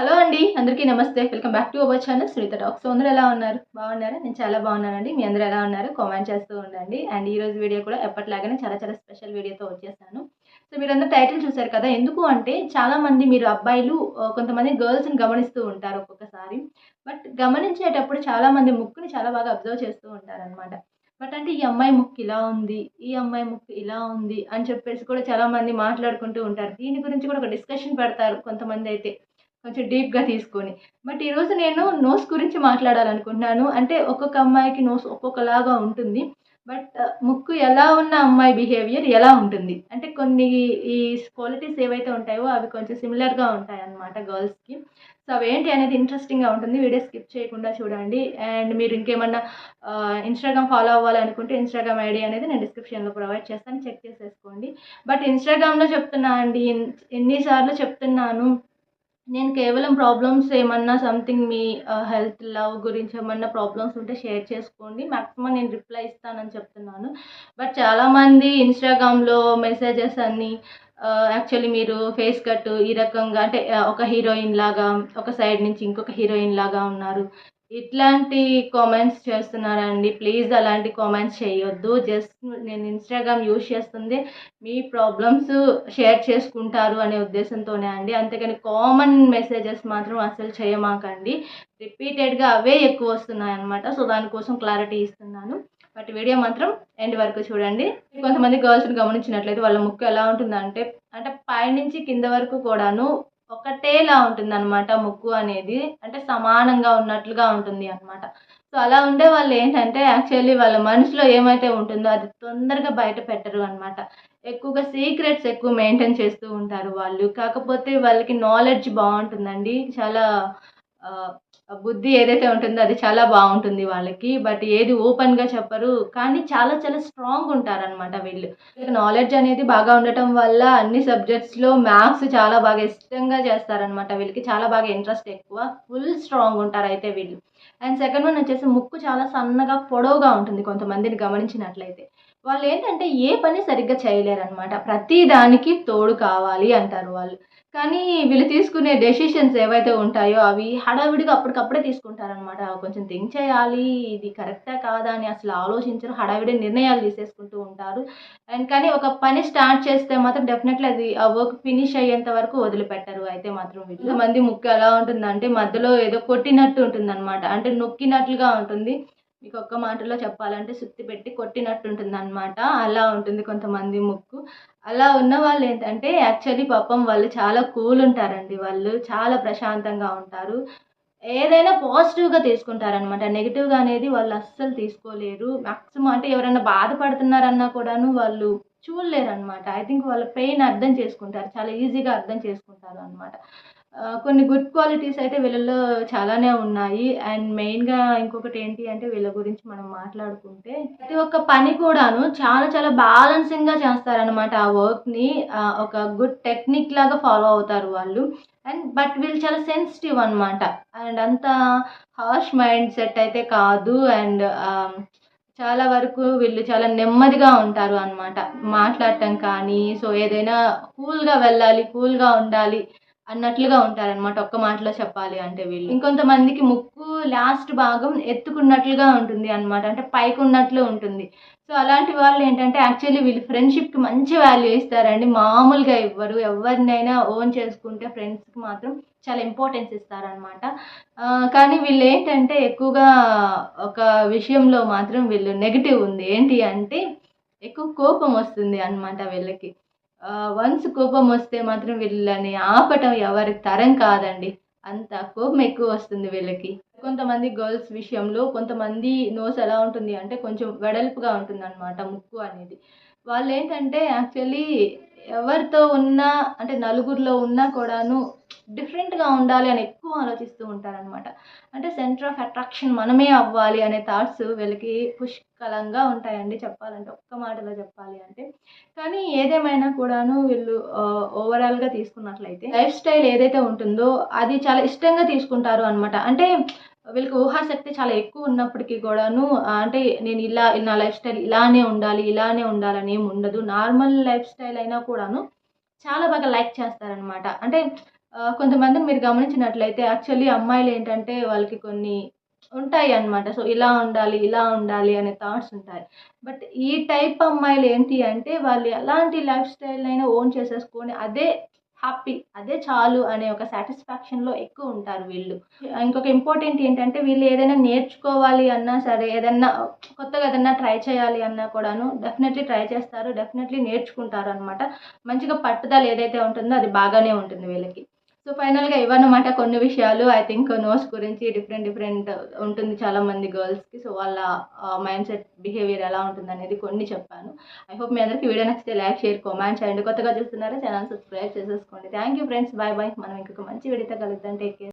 Hello అండి అందరికీ నమస్తే. Welcome back to our channel Sunitha talks అందరూ ఎలా ఉన్నారు? బాగున్నారా? నేను చాలా బాగున్నానండి. మీ అందరూ ఎలా ఉన్నారు? కామెంట్ చేస్తూ ఉండండి. అండ్ ఈరోజు వీడియో కూడా ఎప్పటిలాగానే చాలా చాలా స్పెషల్ వీడియోతో వచ్చేసాను. సో మీరందరూ టైటిల్ చూసారు కదా? ఎందుకు అంటే చాలామంది మీరు అబ్బాయిలు కొంతమంది గర్ల్స్ని గమనిస్తూ ఉంటారు ఒక్కొక్కసారి. బట్ గమనించేటప్పుడు చాలామంది ముక్కుని చాలా బాగా అబ్జర్వ్ చేస్తూ ఉంటారనమాట బట్ అంటే ఈ అమ్మాయి ముక్కు ఇలా ఉంది ఈ అమ్మాయి ముక్కు ఇలా ఉంది అని చెప్పేసి కూడా చాలామంది మాట్లాడుకుంటూ ఉంటారు. దీని గురించి కూడా ఒక డిస్కషన్ పెడతారు కొంతమంది అయితే. కొంచెం డీప్గా తీసుకొని. బట్ ఈరోజు నేను నోస్ గురించి మాట్లాడాలనుకుంటున్నాను. అంటే ఒక్కొక్క అమ్మాయికి నోస్ ఒక్కొక్కలాగా ఉంటుంది. బట్ ముక్కు ఎలా ఉన్న అమ్మాయి బిహేవియర్ ఎలా ఉంటుంది? అంటే కొన్ని ఈ క్వాలిటీస్ ఏవైతే ఉంటాయో అవి కొంచెం సిమిలర్గా ఉంటాయి అన్నమాట గర్ల్స్కి. సో అవి ఏంటి అనేది ఇంట్రెస్టింగ్గా ఉంటుంది. వీడియో స్కిప్ చేయకుండా చూడండి. అండ్ మీరు ఇంకేమన్నా ఇన్స్టాగ్రామ్ ఫాలో అవ్వాలనుకుంటే ఇన్స్టాగ్రామ్ ఐడి అనేది నేను డిస్క్రిప్షన్లో ప్రొవైడ్ చేస్తాను. చెక్ చేసేసుకోండి. బట్ ఇన్స్టాగ్రామ్లో చెప్తున్నా అండి. ఎన్నిసార్లు చెప్తున్నాను. నేను కేవలం ప్రాబ్లమ్స్ ఏమన్నా సంథింగ్ మీ హెల్త్ లవ్ గురించి ఏమన్నా ప్రాబ్లమ్స్ ఉంటే షేర్ చేసుకోండి. మ్యాక్సిమం నేను రిప్లై ఇస్తానని చెప్తున్నాను. బట్ చాలామంది ఇన్స్టాగ్రామ్లో మెసేజెస్ అన్నీ యాక్చువల్లీ మీరు ఫేస్ కట్ ఈ రకంగా అంటే ఒక హీరోయిన్ లాగా ఒక సైడ్ నుంచి ఇంకొక హీరోయిన్ లాగా ఉన్నారు. ఇట్లాంటి కామెంట్స్ చేస్తున్నారండి. ప్లీజ్ అలాంటి కామెంట్స్ చేయొద్దు. జస్ట్ నేను ఇన్స్టాగ్రామ్ యూజ్ చేస్తుంది. మీ ప్రాబ్లమ్స్ షేర్ చేసుకుంటారు అనే ఉద్దేశంతోనే అండి. అంతేకాని కామన్ మెసేజెస్ మాత్రం అసలు చేయమాకండి. రిపీటెడ్గా అవే ఎక్కువ వస్తున్నాయి అనమాట సో దానికోసం క్లారిటీ ఇస్తున్నాను. బట్ వీడియో మాత్రం ఎండ్ వరకు చూడండి. కొంతమంది గర్ల్స్ని గమనించినట్లయితే వాళ్ళ ముక్కు ఎలా ఉంటుందంటే అంటే పైనుంచి కింద వరకు కూడాను ఒకటేలా ఉంటుంది అనమాట ముక్కు అనేది. అంటే సమానంగా ఉన్నట్లుగా ఉంటుంది అనమాట సో అలా ఉండే వాళ్ళు ఏంటంటే యాక్చువల్లీ వాళ్ళ మనసులో ఏమైతే ఉంటుందో అది తొందరగా బయట పెట్టరు అనమాట ఎక్కువగా సీక్రెట్స్ ఎక్కువ మెయింటైన్ చేస్తూ ఉంటారు వాళ్ళు. కాకపోతే వాళ్ళకి నాలెడ్జ్ బాగుంటుందండి. చాలా బుద్ధి ఏదైతే ఉంటుందో అది చాలా బాగుంటుంది వాళ్ళకి. బట్ ఏది ఓపెన్గా చెప్పరు. కానీ చాలా చాలా స్ట్రాంగ్ ఉంటారనమాట వీళ్ళు. నాలెడ్జ్ అనేది బాగా ఉండటం వల్ల అన్ని సబ్జెక్ట్స్లో మ్యాథ్స్ చాలా బాగా ఇష్టంగా చేస్తారనమాట వీళ్ళకి. చాలా బాగా ఇంట్రెస్ట్ ఎక్కువ. ఫుల్ స్ట్రాంగ్ ఉంటారు అయితే వీళ్ళు. అండ్ సెకండ్ వన్ వచ్చేసి ముక్కు చాలా సన్నగా పొడవుగా ఉంటుంది కొంతమందిని గమనించినట్లయితే. వాళ్ళు ఏంటంటే ఏ పని సరిగ్గా చేయలేరు అనమాట ప్రతి దానికి తోడు కావాలి అంటారు వాళ్ళు. కానీ వీళ్ళు తీసుకునే డెసిషన్స్ ఏవైతే ఉంటాయో అవి హడావిడిగా అప్పటికప్పుడే తీసుకుంటారనమాట కొంచెం థింక్ చేయాలి ఇది కరెక్టా కాదా అని అసలు ఆలోచించరు. హడావిడి నిర్ణయాలు తీసేసుకుంటూ ఉంటారు. అండ్ కానీ ఒక పని స్టార్ట్ చేస్తే మాత్రం డెఫినెట్లీ అది ఆ వర్క్ ఫినిష్ అయ్యేంత వరకు వదిలిపెట్టరు. అయితే మాత్రం వీళ్ళు మంది ముక్కు ఎలా ఉంటుందంటే మధ్యలో ఏదో కొట్టినట్టు ఉంటుంది అనమాట అంటే నొక్కినట్లుగా ఉంటుంది. మీకు ఒక్క మాటలో చెప్పాలంటే సుత్తి పెట్టి కొట్టినట్టు ఉంటుంది అనమాట అలా ఉంటుంది కొంతమంది ముక్కు. అలా ఉన్న వాళ్ళు ఏంటంటే యాక్చువల్లీ పాపం వాళ్ళు చాలా కూల్ ఉంటారండి వాళ్ళు చాలా ప్రశాంతంగా ఉంటారు. ఏదైనా పాజిటివ్గా తీసుకుంటారనమాట నెగిటివ్గా అనేది వాళ్ళు అస్సలు తీసుకోలేరు. మ్యాక్సిమం అంటే ఎవరైనా బాధపడుతున్నారన్నా కూడాను వాళ్ళు చూడలేరు అనమాట ఐ థింక్ వాళ్ళ పెయిన్ అర్థం చేసుకుంటారు. చాలా ఈజీగా అర్థం చేసుకుంటారు అనమాట కొన్ని గుడ్ క్వాలిటీస్ అయితే వీళ్ళలో చాలానే ఉన్నాయి. అండ్ మెయిన్గా ఇంకొకటి ఏంటి అంటే వీళ్ళ గురించి మనం మాట్లాడుకుంటే ప్రతి ఒక్క పని కూడాను చాలా చాలా బ్యాలెన్సింగ్గా చేస్తారనమాట ఆ వర్క్ని ఒక గుడ్ టెక్నిక్ లాగా ఫాలో అవుతారు వాళ్ళు. అండ్ బట్ వీళ్ళు చాలా సెన్సిటివ్ అనమాట అండ్ అంత హార్ష్ మైండ్ సెట్ అయితే కాదు. అండ్ um, చాలా వరకు వీళ్ళు చాలా నెమ్మదిగా ఉంటారు అనమాట మాట్లాడటం కానీ సో ఏదైనా కూల్గా వెళ్ళాలి కూల్గా ఉండాలి అన్నట్లుగా ఉంటారనమాట ఒక్క మాటలో చెప్పాలి అంటే వీళ్ళు. ఇంకొంతమందికి ముక్కు లాస్ట్ భాగం ఎత్తుకున్నట్లుగా ఉంటుంది అనమాట అంటే పైకి ఉన్నట్లు ఉంటుంది. సో అలాంటి వాళ్ళు ఏంటంటే యాక్చువల్లీ వీళ్ళు ఫ్రెండ్షిప్కి మంచి వాల్యూ ఇస్తారండి. మామూలుగా ఇవ్వరు ఎవరినైనా ఓన్ చేసుకుంటే ఫ్రెండ్స్కి మాత్రం చాలా ఇంపార్టెన్స్ ఇస్తారనమాట కానీ వీళ్ళు ఏంటంటే ఎక్కువగా ఒక విషయంలో మాత్రం వీళ్ళు నెగిటివ్ ఉంది. ఏంటి అంటే ఎక్కువ కోపం వస్తుంది అనమాట వీళ్ళకి. వన్స్ కోపం వస్తే మాత్రం వీళ్ళని ఆపటం ఎవరి తరం కాదండి. అంత కోపం ఎక్కువ వస్తుంది వీళ్ళకి. కొంతమంది గర్ల్స్ విషయంలో కొంతమంది నోస్ ఎలా ఉంటుంది అంటే కొంచెం వెడల్పుగా ఉంటుంది అనమాట ముక్కు అనేది. వాళ్ళు ఏంటంటే యాక్చువల్లీ ఎవరితో ఉన్నా అంటే నలుగురిలో ఉన్నా కూడాను డిఫరెంట్గా ఉండాలి అని ఎక్కువ ఆలోచిస్తూ ఉంటారనమాట అంటే సెంటర్ ఆఫ్ అట్రాక్షన్ మనమే అవ్వాలి అనే థాట్స్ వీళ్ళకి పుష్కలంగా ఉంటాయండి చెప్పాలంటే. ఒక్క మాటలో చెప్పాలి అంటే. కానీ ఏదేమైనా కూడాను వీళ్ళు ఓవరాల్గా తీసుకున్నట్లయితే లైఫ్ స్టైల్ ఏదైతే ఉంటుందో అది చాలా ఇష్టంగా తీసుకుంటారు అనమాట అంటే వీళ్ళకి ఊహాశక్తి చాలా ఎక్కువ ఉన్నప్పటికీ కూడాను అంటే నేను ఇలా నా లైఫ్ స్టైల్ ఇలానే ఉండాలి ఇలానే ఉండాలని ఏమి ఉండదు. నార్మల్ లైఫ్ స్టైల్ అయినా కూడాను చాలా బాగా లైక్ చేస్తారనమాట అంటే కొంతమందిని మీరు గమనించినట్లయితే యాక్చువల్లీ అమ్మాయిలు ఏంటంటే వాళ్ళకి కొన్ని ఉంటాయి అన్నమాట. సో ఇలా ఉండాలి ఇలా ఉండాలి అనే థాట్స్ ఉంటాయి. బట్ ఈ టైప్ అమ్మాయిలు ఏంటి అంటే వాళ్ళు ఎలాంటి లైఫ్ స్టైల్ అయినా ఓన్ చేసేసుకొని అదే హ్యాపీ అదే చాలు అనే ఒక సాటిస్ఫాక్షన్లో ఎక్కువ ఉంటారు వీళ్ళు. ఇంకొక ఇంపార్టెంట్ ఏంటంటే వీళ్ళు ఏదైనా నేర్చుకోవాలి అన్నా సరే ఏదన్నా కొత్తగా ఏదన్నా ట్రై చేయాలి అన్నా కూడాను డెఫినెట్లీ ట్రై చేస్తారు డెఫినెట్లీ నేర్చుకుంటారు అనమాట మంచిగా పట్టుదల ఏదైతే ఉంటుందో అది బాగానే ఉంటుంది వీళ్ళకి. సో ఫైనల్గా ఇవన్నమాట కొన్ని విషయాలు. ఐ థింక్ నోస్ గురించి డిఫరెంట్ డిఫరెంట్ ఉంటుంది చాలా మంది గర్ల్స్కి. సో వాళ్ళ మైండ్ సెట్ బిహేవియర్ ఎలా ఉంటుంది అనేది కొన్ని చెప్పాను. ఐ హోప్ మీ అందరికీ వీడియో నచ్చితే లైక్ షేర్ కామెంట్స్ అండ్ కొత్తగా చూస్తున్నారా ఛానల్ సబ్స్క్రైబ్ చేసేసుకోండి. Thank you friends bye bye మనం ఇంకొక మంచి వీడియోతో కలుద్దాం. Take care